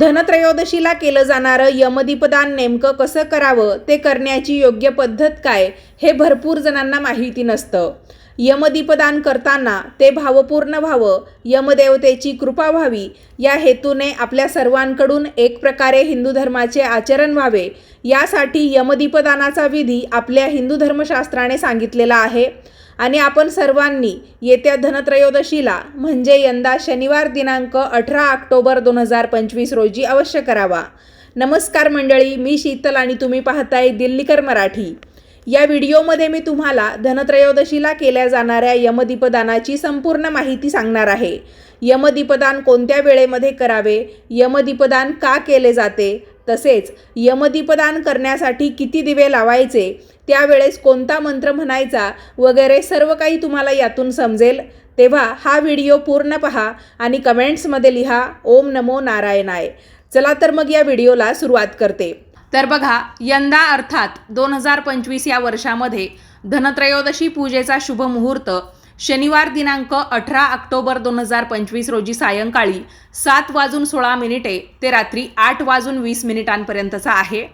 धनत्रयोदशीला केलं जाणारं यमदीपदान नेमकं कसं करावं ते करण्याची योग्य पद्धत काय हे भरपूर जणांना माहिती नसतं. यमदीपदान करताना ते भावपूर्ण व्हावं यमदेवतेची कृपा व्हावी या हेतूने आपल्या सर्वांकडून एक प्रकारे हिंदू धर्माचे आचरण व्हावे यासाठी यमदीपदानाचा विधी आपल्या हिंदू धर्मशास्त्राने सांगितलेला आहे. आणि आपण सर्वांनी येत्या धनत्रयोदशीला म्हणजे यंदा शनिवार दिनांक अठरा ऑक्टोबर दोन हजार पंचवीस रोजी अवश्य करावा. नमस्कार मंडळी मी शीतल आणि तुम्ही पाहताय दिल्लीकर मराठी. या व्हिडिओमध्ये मी तुम्हाला धनत्रयोदशीला केल्या जाणाऱ्या यमदीपदानाची संपूर्ण माहिती सांगणार आहे. यमदीपदान कोणत्या वेळेमध्ये करावे यमदीपदान का केले जाते तसेच यमदीपदान करण्यासाठी किती दिवे लावायचे त्यावेळेस कोणता मंत्र म्हणायचा वगैरे सर्व काही तुम्हाला यातून समजेल. तेव्हा हा व्हिडिओ पूर्ण पहा आणि कमेंट्समध्ये लिहा ओम नमो नारायणाय. चला तर मग या व्हिडिओला सुरुवात करते. तर बघा यंदा अर्थात दोन हजार पंचवीस या वर्षामध्ये धनत्रयोदशी पूजेचा शुभ मुहूर्त शनिवार दिनांक अठरा ऑक्टोबर दोन हजार पंचवीस रोजी सायंकाळी सात वाजून सोळा मिनिटे ते रात्री आठ वाजून वीस मिनिटांपर्यंतचा आहे.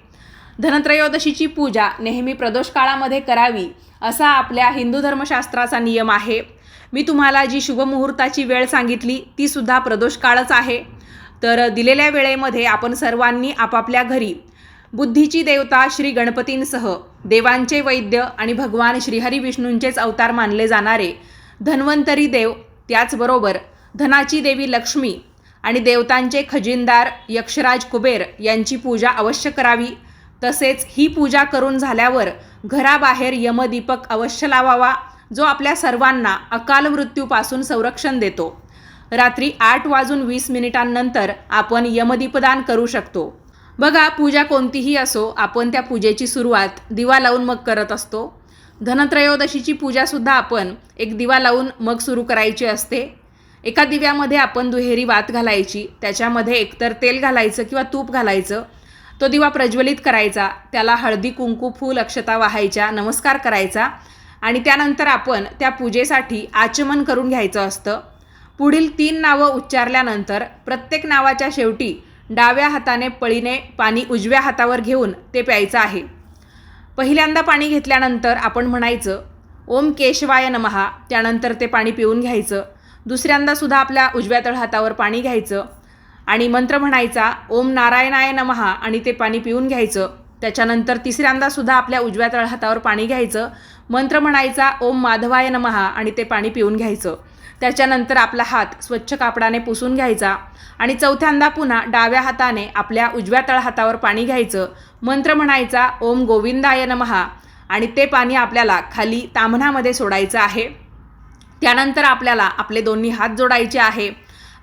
धनत्रयोदशीची पूजा नेहमी प्रदोष काळामध्ये करावी असा आपल्या हिंदू धर्मशास्त्राचा नियम आहे. मी तुम्हाला जी शुभमुहूर्ताची वेळ सांगितली ती सुद्धा प्रदोष काळच आहे. तर दिलेल्या वेळेमध्ये आपण सर्वांनी आपापल्या घरी बुद्धीची देवता श्री गणपतींसह देवांचे वैद्य आणि भगवान श्रीहरी विष्णूंचेच अवतार मानले जाणारे धन्वंतरी देव त्याचबरोबर धनाची देवी लक्ष्मी आणि देवतांचे खजिनदार यक्षराज कुबेर यांची पूजा अवश्य करावी. तसेच ही पूजा करून झाल्यावर घराबाहेर यमदीपक अवश्य लावावा जो आपल्या सर्वांना अकाल मृत्यूपासून संरक्षण देतो. रात्री आठ वाजून वीस मिनिटांनंतर आपण यमदीपदान करू शकतो. बघा पूजा कोणतीही असो आपण त्या पूजेची सुरुवात दिवा लावून मग करत असतो. धनत्रयोदशीची पूजासुद्धा आपण एक दिवा लावून मग सुरू करायची असते. एका दिव्यामध्ये आपण दुहेरी वात घालायची त्याच्यामध्ये एकतर तेल घालायचं किंवा तूप घालायचं तो दिवा प्रज्वलित करायचा त्याला हळदी कुंकू फूल अक्षता वाहायच्या नमस्कार करायचा आणि त्यानंतर आपण त्या पूजेसाठी आचमन करून घ्यायचं असतं. पुढील तीन नावं उच्चारल्यानंतर प्रत्येक नावाच्या शेवटी डाव्या हाताने पळीने पाणी उजव्या हातावर घेऊन ते प्यायचं आहे. पहिल्यांदा पाणी घेतल्यानंतर आपण म्हणायचं ओम केशवाय नमहा. त्यानंतर ते पाणी पिऊन घ्यायचं. दुसऱ्यांदासुद्धा आपल्या उजव्या तळहातावर पाणी घ्यायचं. आणि मंत्र म्हणायचा ओम नारायणाय नमहा आणि ते पाणी पिऊन घ्यायचं. त्याच्यानंतर तिसऱ्यांदा सुद्धा आपल्या उजव्या तळहातावर पाणी घ्यायचं. मंत्र म्हणायचा ओम माधवाय नमहा आणि ते पाणी पिऊन घ्यायचं. त्याच्यानंतर आपला हात स्वच्छ कापडाने पुसून घ्यायचा. आणि चौथ्यांदा पुन्हा डाव्या हाताने आपल्या उजव्या तळहातावर पाणी घ्यायचं. मंत्र म्हणायचा ओम गोविंदाय नमहा आणि ते पाणी आपल्याला खाली ताम्हणामध्ये सोडायचं आहे. त्यानंतर आपल्याला आपले दोन्ही हात जोडायचे आहे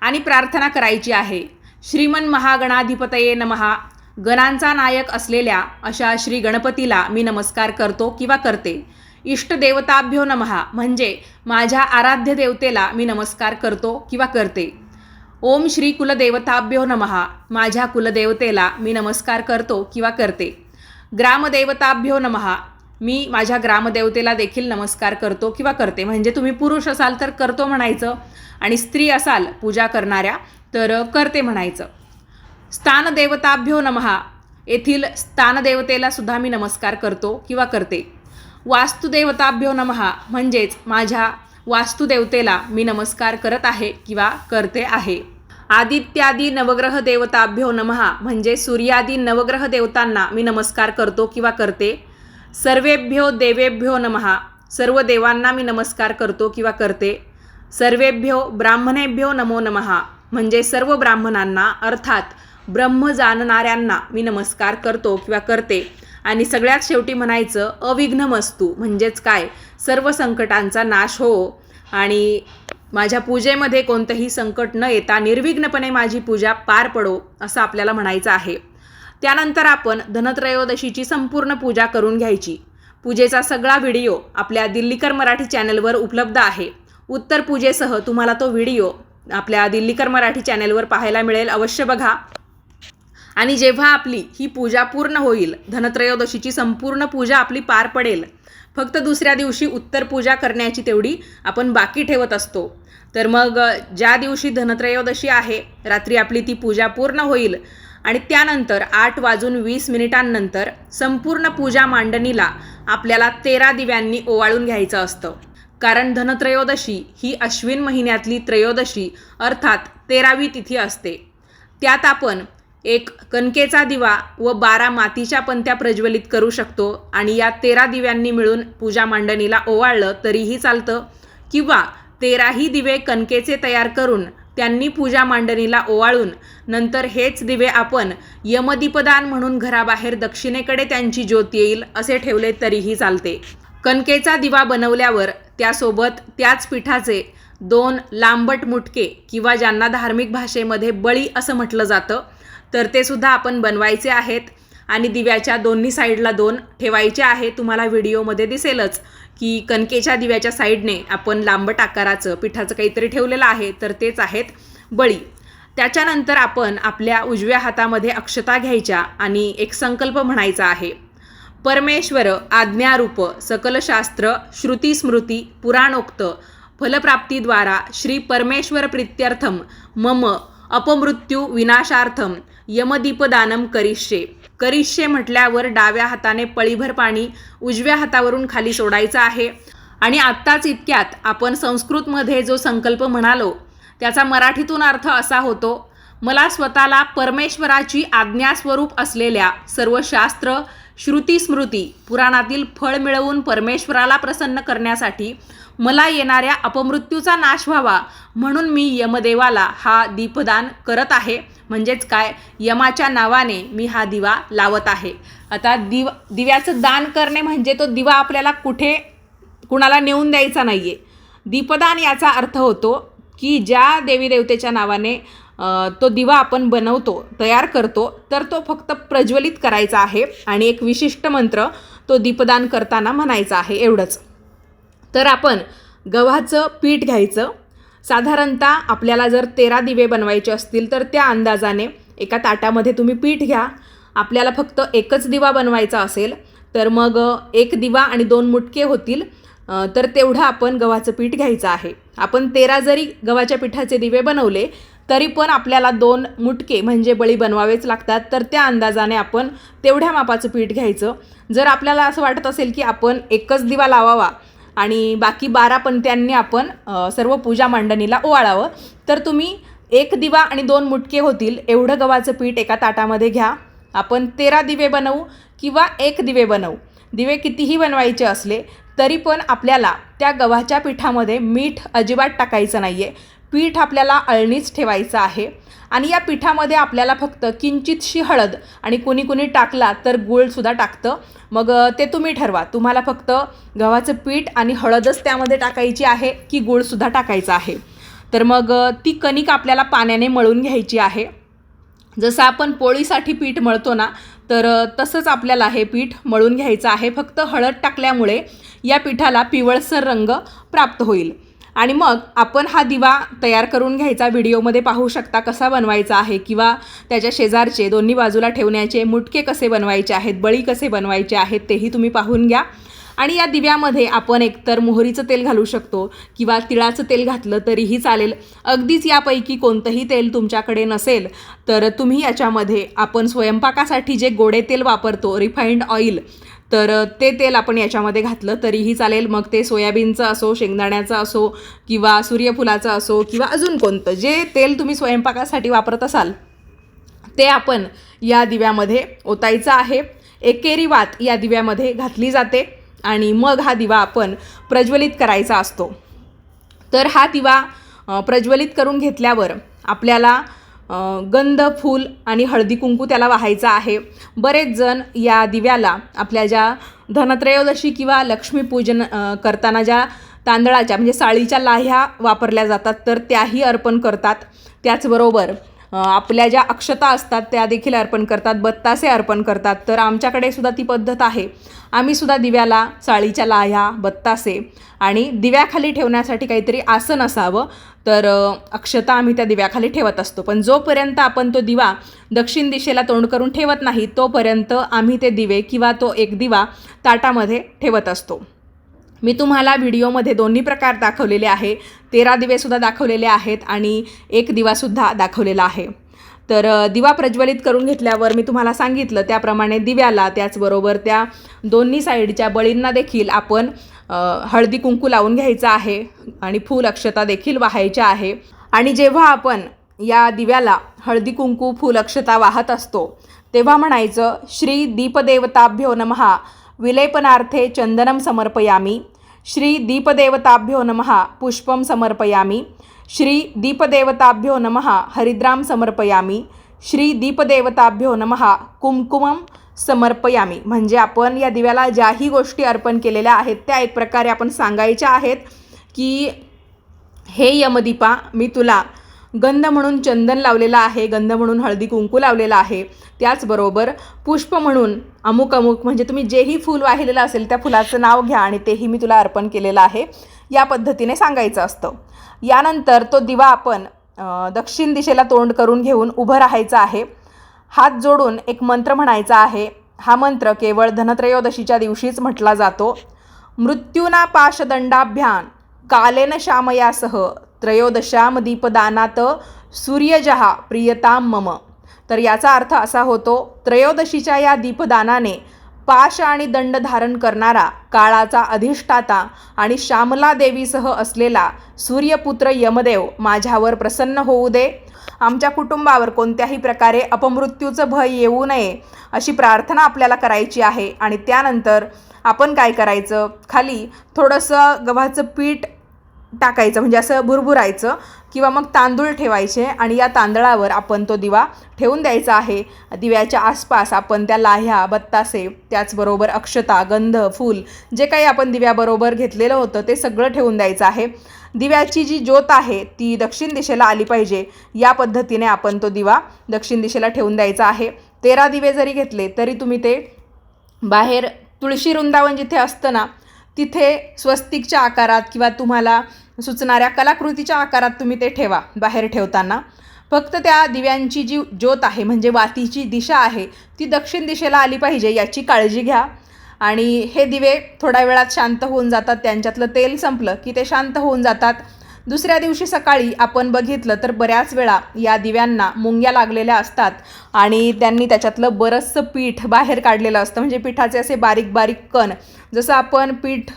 आणि प्रार्थना करायची आहे. श्रीमन महागणाधिपतये नमहा गणांचा नायक असलेल्या अशा श्री गणपतीला मी नमस्कार करतो किंवा करते. इष्टदेवताभ्यो नमहा म्हणजे माझ्या आराध्य देवतेला मी नमस्कार करतो किंवा करते. ओम श्री कुलदेवताभ्यो नमहा माझ्या कुलदेवतेला मी नमस्कार करतो किंवा करते. ग्रामदेवताभ्यो नमहा मी माझ्या ग्रामदेवतेला देखील नमस्कार करतो किंवा करते. म्हणजे तुम्ही पुरुष असाल तर करतो म्हणायचं आणि स्त्री असाल पूजा करणाऱ्या तर करते म्हणायचं. स्थानदेवताभ्यो नमहा. येथील स्थानदेवतेला सुद्धा मी नमस्कार करतो किंवा करते. वास्तुदेवताभ्यो नमहा. म्हणजेच माझ्या वास्तुदेवतेला मी नमस्कार करत आहे किंवा करते आहे. आदित्यादी नवग्रह देवताभ्यो नमहा. म्हणजे सूर्यादी नवग्रह देवतांना मी नमस्कार करतो किंवा करते. सर्वेभ्यो देवेभ्यो नमहा. सर्व देवांना मी नमस्कार करतो किंवा करते. सर्वेभ्यो ब्राह्मणेभ्यो नमो नमहा. म्हणजे सर्व ब्राह्मणांना अर्थात ब्रह्म जाणणाऱ्यांना मी नमस्कार करतो किंवा करते. आणि सगळ्यात शेवटी म्हणायचं अविघ्न मस्तू म्हणजेच काय? सर्व संकटांचा नाश हो. आणि माझ्या पूजेमध्ये कोणतंही संकट न येता निर्विघ्नपणे माझी पूजा पार पडो असं आपल्याला म्हणायचं आहे. त्यानंतर आपण धनत्रयोदशीची संपूर्ण पूजा करून घ्यायची. पूजेचा सगळा व्हिडिओ आपल्या दिल्लीकर मराठी चॅनलवर उपलब्ध आहे. उत्तर पूजेसह तुम्हाला तो व्हिडिओ आपल्या दिल्लीकर मराठी चॅनलवर पाहायला मिळेल. अवश्य बघा. आणि जेव्हा आपली ही पूजा पूर्ण होईल धनत्रयोदशीची संपूर्ण पूजा आपली पार पडेल फक्त दुसऱ्या दिवशी उत्तर पूजा करण्याची तेवढी आपण बाकी ठेवत असतो. तर मग ज्या दिवशी धनत्रयोदशी आहे रात्री आपली ती पूजा पूर्ण होईल आणि त्यानंतर आठ वाजून वीस मिनिटांनंतर संपूर्ण पूजा मांडणीला आपल्याला तेरा दिव्यांनी ओवाळून घ्यायचं असतं. कारण धनत्रयोदशी ही अश्विन महिन्यातली त्रयोदशी अर्थात तेरावी तिथी असते. त्यात आपण एक कणकेचा दिवा व बारा मातीच्या पंत्या प्रज्वलित करू शकतो आणि या तेरा दिव्यांनी मिळून पूजा मांडणीला ओवाळलं तरीही चालतं. किंवा तेराही दिवे कणकेचे तयार करून त्यांनी पूजा मांडणीला ओवाळून नंतर हेच दिवे आपण यमदीपदान म्हणून घराबाहेर दक्षिणेकडे त्यांची ज्योत येईल असे ठेवले तरीही चालते. कणकेचा दिवा बनवल्यावर त्यासोबत त्याच पिठाचे दोन लांबट मुटके किंवा ज्यांना धार्मिक भाषेमध्ये बळी असं म्हटलं जातं तर ते सुद्धा आपण बनवायचे आहेत. आणि दिव्याच्या दोन्ही साईडला दोन ठेवायचे आहे. तुम्हाला व्हिडिओमध्ये दिसेलच की कणकेच्या दिव्याच्या साईडने आपण लांबट आकाराचं पिठाचं काहीतरी ठेवलेलं आहे तर तेच आहेत बळी. त्याच्यानंतर आपण आपल्या उजव्या हातामध्ये अक्षता घ्यायच्या आणि एक संकल्प म्हणायचा आहे. परमेश्वर आज्ञारूप सकलशास्त्र श्रुतीस्मृती पुराणोक्त फलप्राप्तीद्वारा श्री परमेश्वर प्रित्यर्थम मम अपमृत्यू विनाशार्थम यमदीपदानम करिष्ये. करिष्ये म्हटल्यावर डाव्या हाताने पळीभर पाणी उजव्या हातावरून खाली सोडायचं आहे. आणि आत्ताच इतक्यात आपण संस्कृतमध्ये जो संकल्प म्हणालो त्याचा मराठीतून अर्थ असा होतो मला स्वतःला परमेश्वराची आज्ञास्वरूप असलेल्या सर्व शास्त्र श्रुती स्मृती पुराणातील फळ मिळवून परमेश्वराला प्रसन्न करण्यासाठी मला येणाऱ्या अपमृत्यूचा नाश व्हावा म्हणून मी यमदेवाला हा दीपदान करत आहे. म्हणजेच काय? यमाच्या नावाने मी हा दिवा लावत आहे. आता दिव दिव्याचं दान करणे म्हणजे तो दिवा आपल्याला कुठे कुणाला नेऊन द्यायचा नाही आहे दीपदान याचा अर्थ होतो की ज्या देवी देवतेच्या नावाने तो दिवा आपण बनवतो तयार करतो तर तो फक्त प्रज्वलित करायचा आहे आणि एक विशिष्ट मंत्र तो दीपदान करताना म्हणायचा आहे एवढंच. तर आपण गव्हाचं पीठ घ्यायचं. साधारणतः आपल्याला जर तेरा दिवे बनवायचे असतील तर त्या अंदाजाने एका ताटामध्ये तुम्ही पीठ घ्या. आपल्याला फक्त एकच दिवा बनवायचा असेल तर मग एक दिवा आणि दोन मुटके होतील तर तेवढं आपण गव्हाचं पीठ घ्यायचं आहे. आपण तेरा जरी गव्हाच्या पिठाचे दिवे बनवले तरी पण आपल्याला दोन मुटके म्हणजे बळी बनवावेच लागतात. तर त्या अंदाजाने आपण तेवढ्या मापाचं पीठ घ्यायचं. जर आपल्याला असं वाटत असेल की आपण एकच दिवा लावावा आणि बाकी बारा पंत्यांनी आपण सर्व पूजा मांडणीला ओवाळावं तर तुम्ही एक दिवा आणि दोन मुटके होतील. एवढं गव्हाचं पीठ एका ताटामध्ये घ्या. आपण तेरा दिवे बनवू किंवा एक दिवे बनवू. दिवे कितीही बनवायचे असले तरी पण आपल्याला त्या गव्हाच्या पिठामध्ये मीठ अजिबात टाकायचं नाही आहे पीठ आपल्याला अळणीच ठेवायचं आहे. आणि या पिठामध्ये आपल्याला फक्त किंचितशी हळद आणि कुणी कुणी टाकला तर गूळसुद्धा टाकतं. मग ते तुम्ही ठरवा. तुम्हाला फक्त गव्हाचं पीठ आणि हळदच त्यामध्ये टाकायची आहे की गूळसुद्धा टाकायचं आहे. तर मग ती कणिक आपल्याला पाण्याने मळून घ्यायची आहे. जसं आपण पोळीसाठी पीठ मळतो ना तर तसंच आपल्याला हे पीठ मळून घ्यायचं आहे. फक्त हळद टाकल्यामुळे या पिठाला पिवळसर रंग प्राप्त होईल. आणि मग आपण हा दिवा तयार करून घ्यायचा व्हिडिओमध्ये पाहू शकता कसा बनवायचा आहे किंवा त्याच्या शेजारचे दोन्ही बाजूला ठेवण्याचे मुटके कसे बनवायचे आहेत बळी कसे बनवायचे आहेत तेही तुम्ही पाहून घ्या. आणि या दिव्यामध्ये आपण एकतर मोहरीचं तेल घालू शकतो किंवा तिळाचं तेल घातलं तरीही चालेल. अगदीच यापैकी कोणतंही तेल तुमच्याकडे नसेल तर तुम्ही याच्यामध्ये आपण स्वयंपाकासाठी जे गोडे तेल वापरतो रिफाईंड ऑइल तर ते तेल आपण याच्यामध्ये घातलं तरीही चालेल. मग ते सोयाबीनचं असो शेंगदाण्याचं असो किंवा सूर्यफुलाचं असो किंवा अजून कोणतं जे तेल तुम्ही स्वयंपाकासाठी वापरत असाल ते आपण या दिव्यामध्ये ओतायचं आहे. एकेरी वात या दिव्यामध्ये घातली जाते आणि मग हा दिवा आपण प्रज्वलित करायचा असतो. तर हा दिवा प्रज्वलित करून घेतल्यावर आपल्याला गंध फूल आणि हळदी कुंकू त्याला वाहायचा आहे. बरेच जण या दिव्याला आपल्या ज्या धनत्रयोदशी किंवा लक्ष्मीपूजन करताना ज्या तांदळाच्या म्हणजे साळीच्या लाह्या वापरल्या जातात तर त्याही अर्पण करतात. त्याचबरोबर आपल्या ज्या अक्षता असतात त्या देखील अर्पण करतात बत्तासे अर्पण करतात. तर आमच्याकडे सुद्धा ती पद्धत आहे. आम्ही सुद्धा दिव्याला चाळीच्या लाह्या बत्तासे आणि दिव्याखाली ठेवण्यासाठी काहीतरी आसन असावं. तर अक्षता आम्ही त्या दिव्याखाली ठेवत असतो. पण जोपर्यंत आपण तो दिवा दक्षिण दिशेला तोंड करून ठेवत नाही तोपर्यंत आम्ही ते दिवे किंवा तो एक दिवा ताटामध्ये ठेवत असतो. मी तुम्हाला व्हिडिओमध्ये दोन्ही प्रकार दाखवलेले आहे. तेरा दिवेसुद्धा दाखवलेले आहेत आणि एक दिवासुद्धा दाखवलेला आहे. तर दिवा प्रज्वलित करून घेतल्यावर मी तुम्हाला सांगितलं त्याप्रमाणे दिव्याला त्याचबरोबर त्या दोन्ही साईडच्या बळींना देखील आपण हळदी कुंकू लावून घ्यायचं आहे आणि फूल अक्षता देखील वाहायच्या आहे. आणि जेव्हा आपण या दिव्याला हळदी कुंकू फूल अक्षता वाहत असतो तेव्हा म्हणायचं श्री दीपदेवताभ्यो नमहा विलेपनार्थे चंदनम समर्पयामी। श्री दीपदेवताभ्यो नमः पुष्पम समर्पयामी। श्री दीपदेवताभ्यो नमः हरिद्राम समर्पयामी। श्री दीपदेवताभ्यो नमः कुमकुमम समर्पयामी। म्हणजे आपण या दिव्याला ज्याही गोष्टी अर्पण केलेल्या आहेत त्या एक प्रकारे आपण सांगायच्या आहेत की हे यमदीपा मी तुला गंध म्हणून चंदन लावलेलं आहे गंध म्हणून हळदी कुंकू लावलेलं आहे. त्याचबरोबर पुष्प म्हणून अमुक अमुक म्हणजे तुम्ही जेही फूल वाहिलेलं असेल त्या फुलाचं नाव घ्या आणि तेही मी तुला अर्पण केलेलं आहे. या पद्धतीने सांगायचं असतं. यानंतर तो दिवा आपण दक्षिण दिशेला तोंड करून घेऊन उभं राहायचं आहे. हात जोडून एक मंत्र म्हणायचा आहे. हा मंत्र केवळ धनत्रयोदशीच्या दिवशीच म्हटला जातो. मृत्यूना पाशदंडाभ्यान कालेन श्यामयासह त्रयोदशाम दीपदानात सूर्यजहा प्रियताम मम। तर याचा अर्थ असा होतो त्रयोदशीच्या या दीपदानाने पाश आणि दंड धारण करणारा काळाचा अधिष्ठाता आणि श्यामला देवीसह असलेला सूर्यपुत्र यमदेव माझ्यावर प्रसन्न होऊ दे. आमच्या कुटुंबावर कोणत्याही प्रकारे अपमृत्यूचं भय येऊ नये अशी प्रार्थना आपल्याला करायची आहे आणि त्यानंतर आपण काय करायचं? खाली थोडंसं गव्हाचं पीठ टाकायचं म्हणजे असं भुरभुरायचं किंवा मग तांदूळ ठेवायचे आणि या तांदळावर आपण तो दिवा ठेवून द्यायचा आहे. दिव्याच्या आसपास आपण त्या लाह्या बत्तासे त्याचबरोबर अक्षता गंध फूल जे काही आपण दिव्याबरोबर घेतलेलं होतं ते सगळं ठेवून द्यायचं आहे. दिव्याची जी ज्योत आहे ती दक्षिण दिशेला आली पाहिजे. या पद्धतीने आपण तो दिवा दक्षिण दिशेला ठेवून द्यायचा आहे. तेरा दिवे जरी घेतले तरी तुम्ही ते बाहेर तुळशी वृंदावन जिथे असतं ना तिथे स्वस्तिकच्या आकारात किंवा तुम्हाला सुचणाऱ्या कलाकृतीच्या आकारात तुम्ही ते ठेवा बाहेर ठेवताना. फक्त त्या दिव्यांची जी ज्योत आहे म्हणजे वातीची दिशा आहे ती दक्षिण दिशेला आली पाहिजे याची काळजी घ्या. आणि हे दिवे थोड्या वेळात शांत होऊन जातात त्यांच्यातलं तेल संपलं की ते शांत होऊन जातात. दुसऱ्या दिवशी सकाळी आपण बघितलं तर बऱ्याच वेळा या दिव्यांना मुंग्या लागलेल्या असतात आणि त्यांनी त्याच्यातलं बरंचसं पीठ बाहेर काढलेलं असतं. म्हणजे पिठाचे असे बारीक बारीक कण जसं आपण पीठ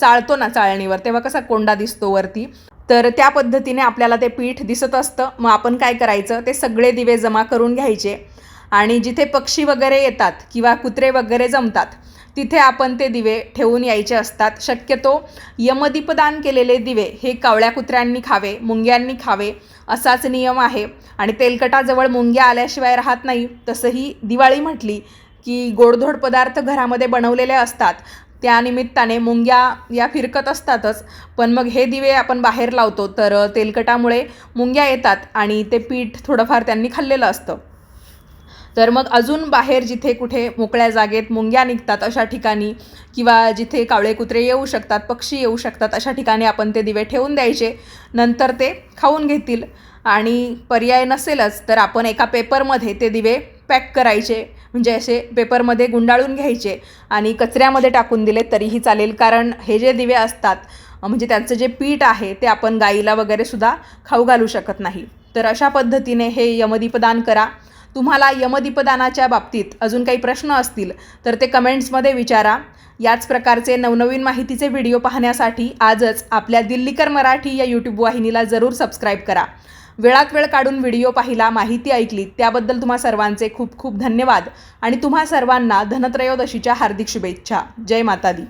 चाळतो ना चाळणीवर तेव्हा कसा कोंडा दिसतो वरती तर त्या पद्धतीने आपल्याला ते पीठ दिसत असतं. मग आपण काय करायचं? ते सगळे दिवे जमा करून घ्यायचे. आणि जिथे पक्षी वगैरे येतात किंवा कुत्रे वगैरे जमतात तिथे आपण ते दिवे ठेवून यायचे असतात. शक्यतो यमदीपदान केलेले दिवे हे कावळ्या कुत्र्यांनी खावे मुंग्यांनी खावे असाच नियम आहे. आणि तेलकटाजवळ मुंग्या आल्याशिवाय राहत नाही. तसंही दिवाळी म्हटली की गोडधोड पदार्थ घरामध्ये बनवलेले असतात. त्यानिमित्ताने मुंग्या या फिरकत असतातच. पण मग हे दिवे आपण बाहेर लावतो. तर तेलकटामुळे मुंग्या येतात आणि ते पीठ थोडंफार त्यांनी खाल्लेलं असतं. तर मग अजून बाहेर जिथे कुठे मोकळ्या जागेत मुंग्या निघतात अशा ठिकाणी किंवा जिथे कावळे कुत्रे येऊ शकतात पक्षी येऊ शकतात अशा ठिकाणी आपण ते दिवे ठेवून द्यायचे. नंतर ते खाऊन घेतील. आणि पर्याय नसेलच तर आपण एका पेपरमध्ये ते दिवे पॅक करायचे. म्हणजे असे पेपरमध्ये गुंडाळून घ्यायचे आणि कचऱ्यामध्ये टाकून दिले तरीही चालेल. कारण हे जे दिवे असतात म्हणजे त्यांचं जे पीठ आहे ते आपण गाईला वगैरे सुद्धा खाऊ घालू शकत नाही. तर अशा पद्धतीने हे यमदीपदान करा. तुम्हाला यमदीपदानाच्या बाबतीत अजून काही प्रश्न असतील तर ते कमेंट्समध्ये विचारा. याच प्रकारचे नवनवीन माहितीचे व्हिडिओ पाहण्यासाठी आजच आपल्या दिल्लीकर मराठी या यूट्यूब वाहिनीला जरूर सबस्क्राईब करा. वेळात वेळ काढून व्हिडिओ पाहिला माहिती ऐकली त्याबद्दल तुम्हा सर्वांचे खूप खूप धन्यवाद. आणि तुम्हा सर्वांना धनत्रयोदशीच्या हार्दिक शुभेच्छा. जय माता दी